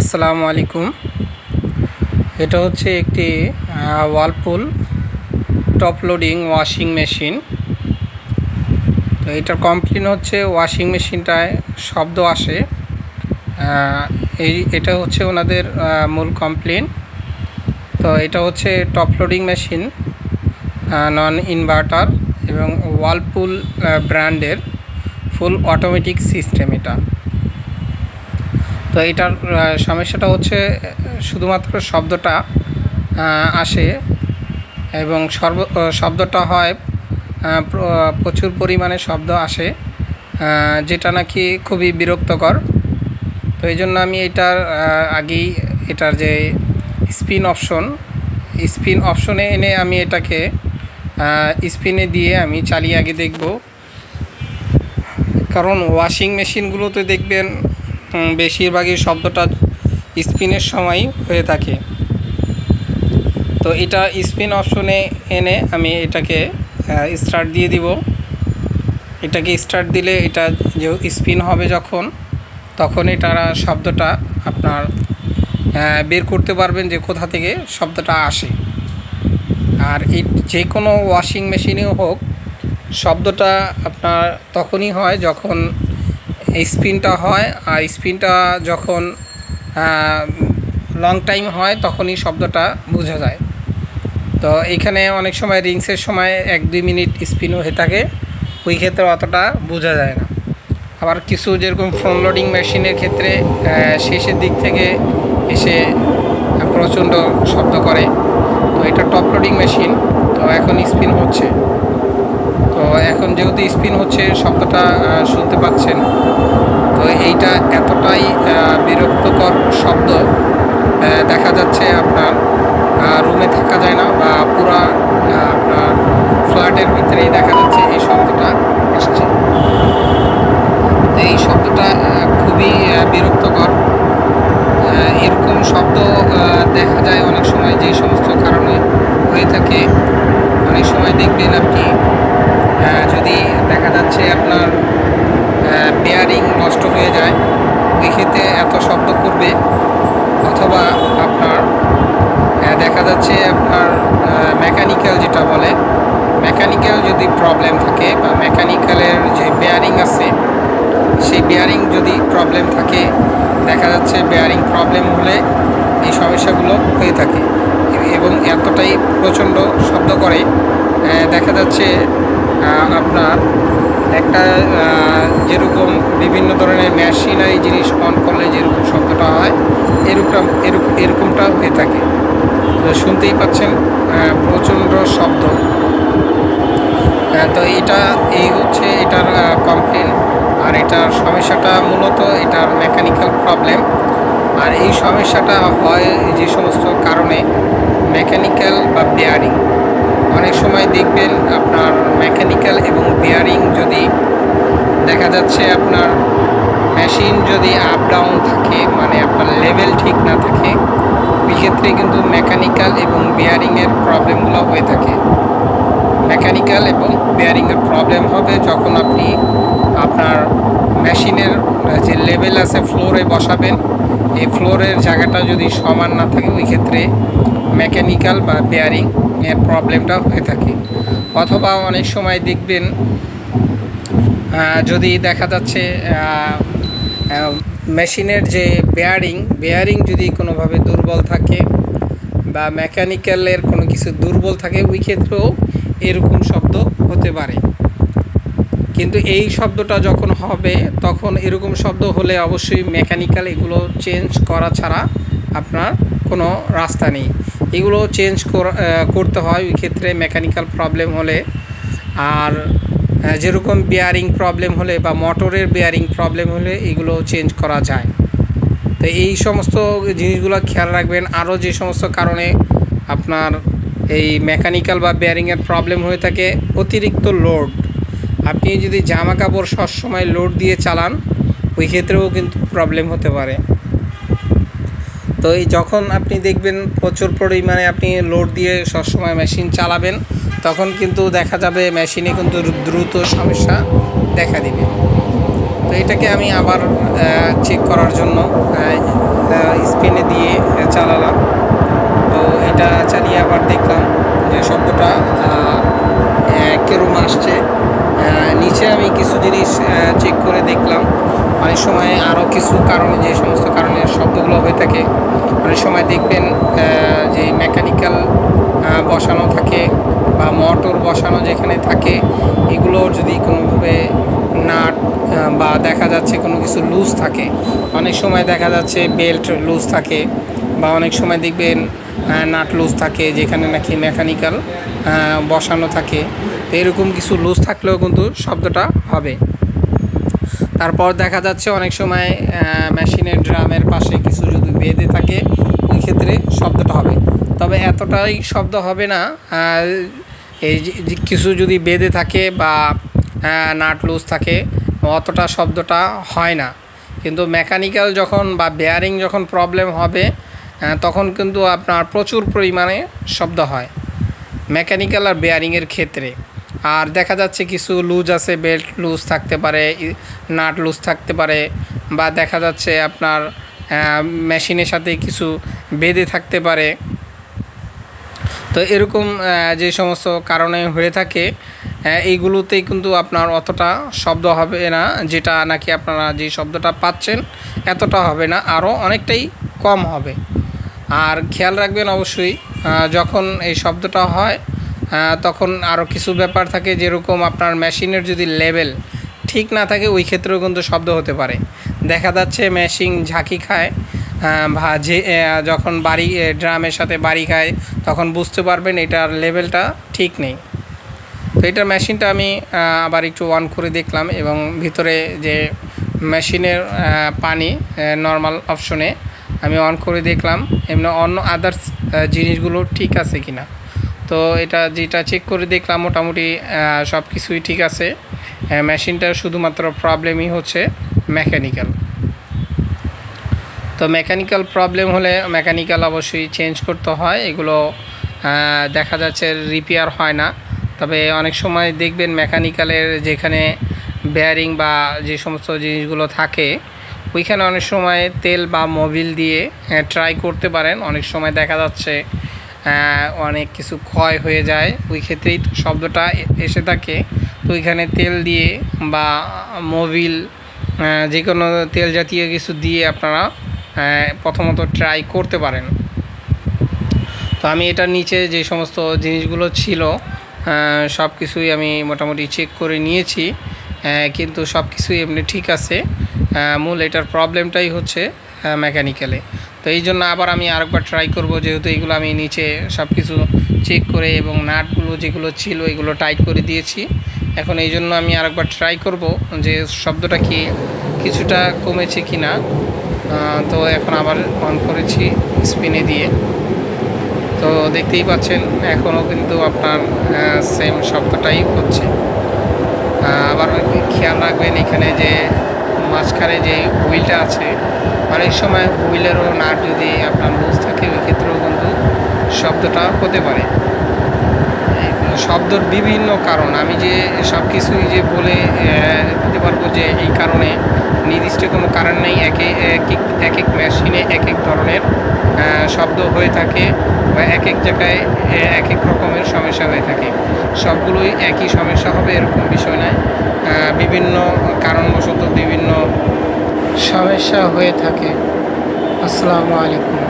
আসসালামু আলাইকুম। এটা হচ্ছে একটি Whirlpool top loading washing machine তো এটার কমপ্লেন হচ্ছে ওয়াশিং মেশিনটায় শব্দ আসে। এই, এটা হচ্ছে ওনাদের মূল কমপ্লেন তো এটা হচ্ছে top loading machine non inverter এবং ওয়ালপুল ব্র্যান্ডের ফুল অটোমেটিক সিস্টেম এটা। তো এটার সমস্যাটা হচ্ছে শুধুমাত্র শব্দটা আসে এবং সর্ব শব্দটা হয় প্রচুর পরিমাণে শব্দ আসে যেটা নাকি খুবই বিরক্তকর। তো এই জন্য আমি এটার আগেই এটার যে স্পিন অপশন স্পিন অপশনে এনে আমি এটাকে স্পিনে দিয়ে আমি চালিয়ে আগে দেখব। কারণ ওয়াশিং মেশিনগুলোতে দেখবেন বেশিরভাগই শব্দটা স্পিনের সময় হয়ে থাকে। তো এটা স্পিন অপশনে এনে আমি এটাকে স্টার্ট দিয়ে দিব। এটাকে স্টার্ট দিলে এটা যে স্পিন হবে যখন, তখন এটার শব্দটা আপনার বের করতে পারবেন যে কোথা থেকে শব্দটা আসে। আর এই যে কোনো ওয়াশিং মেশিনেও হোক, শব্দটা আপনার তখনই হয় যখন স্পিনটা হয় আর স্পিনটা যখন লং টাইম হয় তখনই শব্দটা বোঝা যায়। তো এইখানে অনেক সময় রিংসের সময় এক দুই মিনিট স্পিনও হয়ে থাকে, ওই ক্ষেত্রে অতটা বোঝা যায় না। আবার কিছু যেরকম ফোন লোডিং মেশিনের ক্ষেত্রে শেষের দিক থেকে এসে প্রচণ্ড শব্দ করে। তো এটা টপ লোডিং মেশিন তো এখন স্পিন হচ্ছে। তো এখন যেহেতু স্পিন হচ্ছে, শব্দটা শুনতে পাচ্ছেন। তো এইটা এতটাই বিরক্তকর শব্দ দেখা যাচ্ছে আপনার রুমে থাকা যায় না বা পুরা আপনার ফ্ল্যাটের ভিতরেই দেখা যাচ্ছে এই শব্দটা এসছে তো এই শব্দটা খুবই বিরক্তকর। এরকম শব্দ দেখা যায় অনেক সময়, যে সমস্ত কারণে হয়ে থাকে। অনেক সময় দেখবেন আপনি যদি দেখা যাচ্ছে আপনার বেয়ারিং নষ্ট হয়ে যায় ওই ক্ষেত্রে এত শব্দ করবে, অথবা আপনার দেখা যাচ্ছে আপনার মেকানিক্যাল যেটা বলে মেকানিক্যাল যদি প্রবলেম থাকে বা মেকানিক্যালের যে বেয়ারিং আছে, সেই বেয়ারিং যদি প্রবলেম থাকে, দেখা যাচ্ছে বেয়ারিং প্রবলেম হলে এই সমস্যাগুলো হয়ে থাকে। এবং এতটাই প্রচণ্ড শব্দ করে দেখা যাচ্ছে আপনার একটা যেরকম বিভিন্ন ধরনের মেশিনারি জিনিস অন করলে যেরকম শব্দটা হয়, এরকম এরকম এরকমটা হয়ে থাকে। শুনতেই পাচ্ছেন প্রচণ্ড শব্দ। তো এটা, এই হচ্ছে এটার কমপ্লেন আর এটার সমস্যাটা মূলত এটার মেকানিক্যাল প্রবলেম আর এই সমস্যাটা হয় যে সমস্ত কারণে মেকানিক্যাল বা বেয়ারিং অনেক সময় দেখবেন আপনার মেকানিক্যাল এবং বেয়ারিং যদি দেখা যাচ্ছে আপনার মেশিন যদি আপ ডাউন থাকে মানে আপনার লেভেল ঠিক না থাকে ওই ক্ষেত্রে কিন্তু মেকানিক্যাল এবং বেয়ারিংয়ের প্রবলেমগুলো হয়ে থাকে। মেকানিক্যাল এবং বেয়ারিংয়ের প্রবলেম হবে যখন আপনি আপনার মেশিনের যে লেভেল আছে ফ্লোরে বসাবেন, এই ফ্লোরের জায়গাটা যদি সমান না থাকে, ওই ক্ষেত্রে মেকানিক্যাল বা বেয়ারিং এর প্রবলেমটা হয়ে থাকে। অথবা অনেক সময় দেখবেন যদি দেখা যাচ্ছে মেশিনের যে বেয়ারিং বেয়ারিং যদি কোনোভাবে দুর্বল থাকে বা মেকানিক্যালের কোনো কিছু দুর্বল থাকে, ওই ক্ষেত্রেও এরকম শব্দ হতে পারে। কিন্তু এই শব্দটা যখন হবে, তখন এরকম শব্দ হলে অবশ্যই মেকানিক্যাল এগুলো চেঞ্জ করা ছাড়া আপনার কোনো রাস্তা নেই। এগুলো চেঞ্জ করা- করতে হয় ওই ক্ষেত্রে মেকানিক্যাল প্রবলেম হলে। আর যেরকম বেয়ারিং প্রবলেম হলে বা মোটরের বেয়ারিং প্রবলেম হলে এগুলো চেঞ্জ করা যায়। তো এই সমস্ত জিনিসগুলো খেয়াল রাখবেন। আরও যে সমস্ত কারণে আপনার এই মেকানিক্যাল বা বেয়ারিংয়ের প্রবলেম হয়ে থাকে, অতিরিক্ত লোড আপনি যদি জামা কাপড় সবসময় লোড দিয়ে চালান, ওই ক্ষেত্রেও কিন্তু প্রবলেম হতে পারে। তো এই যখন আপনি দেখবেন প্রচুর পরিমাণে আপনি লোড দিয়ে সবসময় মেশিন চালাবেন, তখন কিন্তু দেখা যাবে মেশিনে কিন্তু দ্রুত সমস্যা দেখা দিবে। তো এটাকে আমি আবার চেক করার জন্য চালালাম। তো এটা চালিয়ে আবার দেখলাম যে শব্দটা কেরম আসছে। নিচে আমি কিছু জিনিস চেক করে দেখলাম। অনেক সময় আরও কিছু কারণে, যে সমস্ত কারণে শব্দগুলো হয়ে থাকে, অনেক সময় দেখবেন যে মেকানিক্যাল বসানো থাকে বা মোটর বসানো যেখানে থাকে, এগুলো যদি কোনোভাবে নাট বা দেখা যাচ্ছে কোনো কিছু লুজ থাকে, অনেক সময় দেখা যাচ্ছে বেল্ট লুজ থাকে, বা অনেক সময় দেখবেন নাট লুজ থাকে, যেখানে নাকি মেকানিক্যাল বসানো থাকে এরকম কিছু লুজ থাকলেও কিন্তু শব্দটা হবে। তারপর দেখা যাচ্ছে অনেক সময় মেশিনের ড্রামের পাশে কিছু যদি বেঁধে থাকে, ওই ক্ষেত্রে শব্দটা হবে। তবে এতটাই শব্দ হবে না এই কিছু যদি বেঁধে থাকে বা নাট লুজ থাকে, অতটা শব্দটা হয় না। কিন্তু মেকানিক্যাল যখন বা বেয়ারিং যখন প্রবলেম হবে তখন কিন্তু আপনার প্রচুর পরিমাণে শব্দ হয়। মেকানিক্যাল আর বেয়ারিংয়ের ক্ষেত্রে। আর দেখা যাচ্ছে কিছু লুজ আছে বেল্ট লুজ থাকতে পারে নাট লুজ থাকতে পারে, বা দেখা যাচ্ছে আপনার মেশিনের সাথে কিছু বেঁধে থাকতে পারে। তো এরকম যে সমস্ত কারণে হয়ে থাকে এইগুলোতেই কিন্তু আপনার অতটা শব্দ হবে না, যেটা নাকি আপনারা যে শব্দটা পাচ্ছেন, এতটা হবে না, আরও অনেকটাই কম হবে। আর খেয়াল রাখবেন অবশ্যই যখন এই শব্দটা হয় তখন আরও কিছু ব্যাপার থাকে যেরকম আপনার মেশিনের যদি লেভেল ঠিক না থাকে, ওই ক্ষেত্রেও কিন্তু শব্দ হতে পারে। দেখা যাচ্ছে মেশিন ঝাঁকি খায় যে যখন বাড়ি ড্রামের সাথে বাড়ি খায়, তখন বুঝতে পারবেন এটার লেভেলটা ঠিক নেই। তো এটার মেশিনটা আমি আবার একটু অন করে দেখলাম এবং ভিতরে যে মেশিনের পানি নর্মাল অপশনে আমি অন করে দেখলাম। এমনি অন্য আদার্স জিনিসগুলো ঠিক আছে কি না তো এটা যেটা চেক করে দেখলাম, মোটামুটি সব কিছুই ঠিক আছে। মেশিনটার শুধুমাত্র প্রবলেমই হচ্ছে মেকানিক্যাল তো মেকানিক্যাল প্রবলেম হলে মেকানিক্যাল অবশ্যই চেঞ্জ করতে হয়। এগুলো দেখা যাচ্ছে রিপেয়ার হয় না। তবে অনেক সময় দেখবেন মেকানিক্যালের যেখানে বেয়ারিং বা যে সমস্ত জিনিসগুলো থাকে, ওইখানে অনেক সময় তেল বা মোবিল দিয়ে ট্রাই করতে পারেন। অনেক সময় দেখা যাচ্ছে অনেক কিছু ক্ষয় হয়ে যায়। ওই ক্ষেত্রেই শব্দটা এসে থাকে। তো ওইখানে তেল দিয়ে বা মোবিল যে কোনো তেল জাতীয় কিছু দিয়ে আপনারা প্রথমত ট্রাই করতে পারেন। তো আমি এটার নিচে যে সমস্ত জিনিসগুলো ছিল সব কিছুই আমি মোটামুটি চেক করে নিয়েছি। কিন্তু সব কিছুই এমনি ঠিক আছে। মূল এটার প্রবলেমটাই হচ্ছে মেকানিক্যালে তো এই জন্য আবার আমি আরেকবার ট্রাই করব, যেহেতু এগুলো আমি নিচে সব কিছু চেক করে এবং নাটগুলো যেগুলো ছিল এগুলো টাইট করে দিয়েছি। এখন এই জন্য আমি আরেকবার ট্রাই করব যে শব্দটা কি কিছুটা কমেছে কি না তো এখন আবার অন করেছি স্পিনে দিয়ে। তো দেখতেই পাচ্ছেন এখনও কিন্তু আপনার সেম শব্দটাই হচ্ছে। আবার খেয়াল রাখবেন এখানে যে মাঝখানে যে হুইলটা আছে অনেক সময় হুইলেরও নাট যদি আপনার লুজ থাকে, ওই ক্ষেত্রেও কিন্তু শব্দটা হতে পারে। শব্দর বিভিন্ন কারণ। আমি যে সব কিছুই যে বলে দিতে পারব যে এই কারণে নির্দিষ্ট কোনো কারণ নেই, এক এক এক এক মেশিনে এক এক ধরনের শব্দ হয়ে থাকে বা এক এক জায়গায় এক এক রকমের সমস্যা হয়ে থাকে। সবগুলোই একই সমস্যা হবে, এরকম বিষয় নয়। বিভিন্ন কারণবশত বিভিন্ন সমস্যা হয়ে থাকে। আসসালামু আলাইকুম।